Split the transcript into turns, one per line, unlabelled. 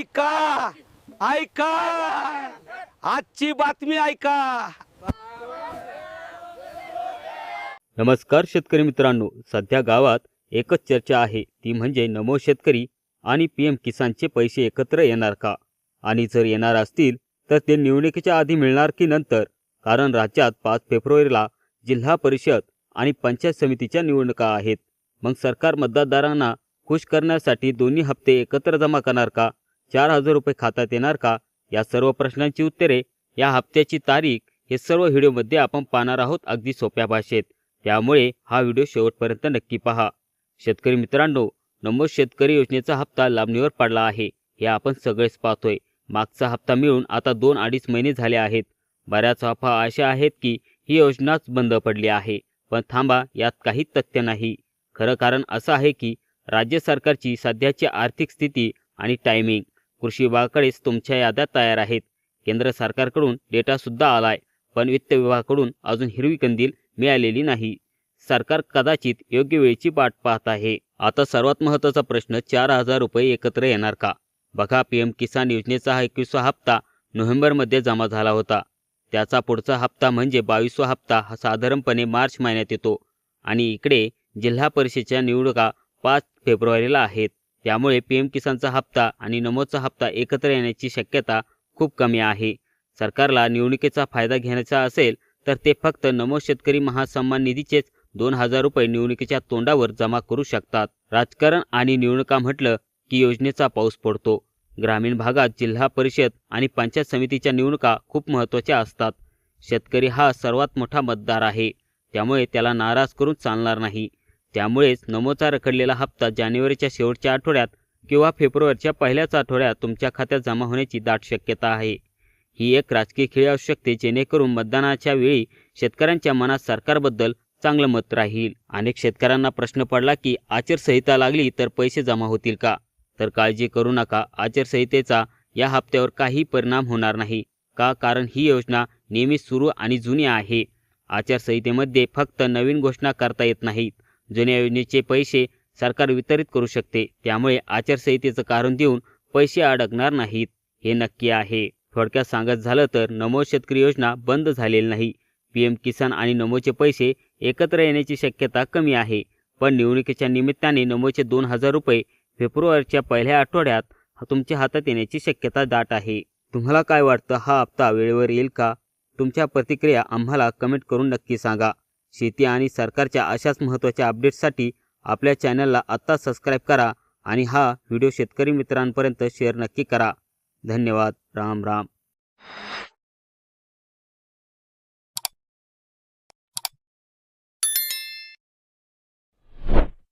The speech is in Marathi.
ऐका ऐका. आजची बातमी ऐका.
नमस्कार शेतकरी मित्रांनो. सध्या गावात एकच चर्चा आहे. ती म्हणजे नमो शेतकरी आणि पी एम किसानचे पैसे एकत्र येणार का? आणि जर येणार असतील तर ते निवडणुकीच्या आधी मिळणार की नंतर? कारण राज्यात पाच फेब्रुवारीला जिल्हा परिषद आणि पंचायत समितीच्या निवडणुका आहेत. मग सरकार मतदारांना खुश करण्यासाठी दोन्ही हप्ते एकत्र जमा करणार का? चार हजार रुपये खात्यात येणार का? या सर्व प्रश्नांची उत्तरे या हप्त्याची तारीख हे सर्व व्हिडिओमध्ये आपण पाहणार आहोत अगदी सोप्या भाषेत. त्यामुळे हा व्हिडिओ शेवटपर्यंत नक्की पहा. शेतकरी मित्रांनो नमो शेतकरी योजनेचा हप्ता लांबणीवर पडला आहे. हे आपण सगळेच पाहतोय. मागचा हप्ता मिळून आता दोन अडीच महिने झाले आहेत. बऱ्याच अफा अशा आहेत की ही योजनाच बंद पडली आहे. पण थांबा यात काही तथ्य नाही. खरं कारण असं आहे की राज्य सरकारची सध्याची आर्थिक स्थिती आणि टायमिंग कृषी विभागाकडेच तुमच्या याद्या तयार आहेत. केंद्र सरकारकडून डेटासुद्धा आलाय. पण वित्त विभागाकडून अजून हिरवी कंदील मिळालेली नाही. सरकार कदाचित योग्य वेळेची वाट पाहत आहे. आता सर्वात महत्त्वाचा प्रश्न चार हजार रुपये एकत्र येणार का? बघा पी एम किसान योजनेचा हा एकवीसवा हप्ता नोव्हेंबरमध्ये जमा झाला होता. त्याचा पुढचा हप्ता म्हणजे बावीसवा हप्ता हा साधारणपणे मार्च महिन्यात येतो. आणि इकडे जिल्हा परिषदेच्या निवडणुका पाच फेब्रुवारीला आहेत. त्यामुळे पी एम किसानचा हप्ता आणि नमोचा हप्ता एकत्र येण्याची शक्यता खूप कमी आहे. सरकारला निवडणुकीचा फायदा घेण्याचा असेल तर ते फक्त नमो शेतकरी महासन्मान निधीचेच दोन हजार रुपये निवडणुकीच्या तोंडावर जमा करू शकतात. राजकारण आणि निवडणुका म्हटलं की योजनेचा पाऊस पडतो. ग्रामीण भागात जिल्हा परिषद आणि पंचायत समितीच्या निवडणुका खूप महत्त्वाच्या असतात. शेतकरी हा सर्वात मोठा मतदार आहे. त्यामुळे त्याला नाराज करून चालणार नाही. त्यामुळेच नमोचा रखडलेला हप्ता जानेवारीच्या शेवटच्या आठवड्यात किंवा फेब्रुवारीच्या पहिल्याच आठवड्यात तुमच्या खात्यात जमा होण्याची दाट शक्यता आहे. ही एक राजकीय खेळी असू शकते जेणेकरून मतदानाच्या वेळी शेतकऱ्यांच्या मनात सरकारबद्दल चांगलं मत राहील. अनेक शेतकऱ्यांना प्रश्न पडला की आचारसंहिता लागली तर पैसे जमा होतील का? तर काळजी करू नका आचारसंहितेचा या हप्त्यावर काही परिणाम होणार नाही. का? कारण ही योजना नेहमी सुरू आणि जुनी आहे. आचारसंहितेमध्ये फक्त नवीन घोषणा करता येत नाहीत. जुन्या योजनेचे पैसे सरकार वितरित करू शकते. त्यामुळे आचारसंहितेचं कारण देऊन पैसे अडकणार नाहीत. हे नक्की आहे. थोडक्यात सांगत झालं तर नमो शेतकरी योजना बंद झालेली नाही. पी एम किसान आणि नमोचे पैसे एकत्र येण्याची शक्यता कमी आहे. पण निवडणुकीच्या निमित्ताने नमोचे दोन हजार रुपये फेब्रुवारीच्या पहिल्या आठवड्यात तुमच्या हातात येण्याची शक्यता दाट आहे. तुम्हाला काय वाटतं? हा हप्ता वेळेवर येईल का? तुमच्या प्रतिक्रिया आम्हाला कमेंट करून नक्की सांगा. शेती आणि सरकारच्या अशाच महत्त्वाच्या अपडेट्ससाठी आपल्या चॅनलला आत्ता सबस्क्राईब करा आणि हा व्हिडिओ शेतकरी मित्रांपर्यंत शेअर नक्की करा. धन्यवाद. राम राम.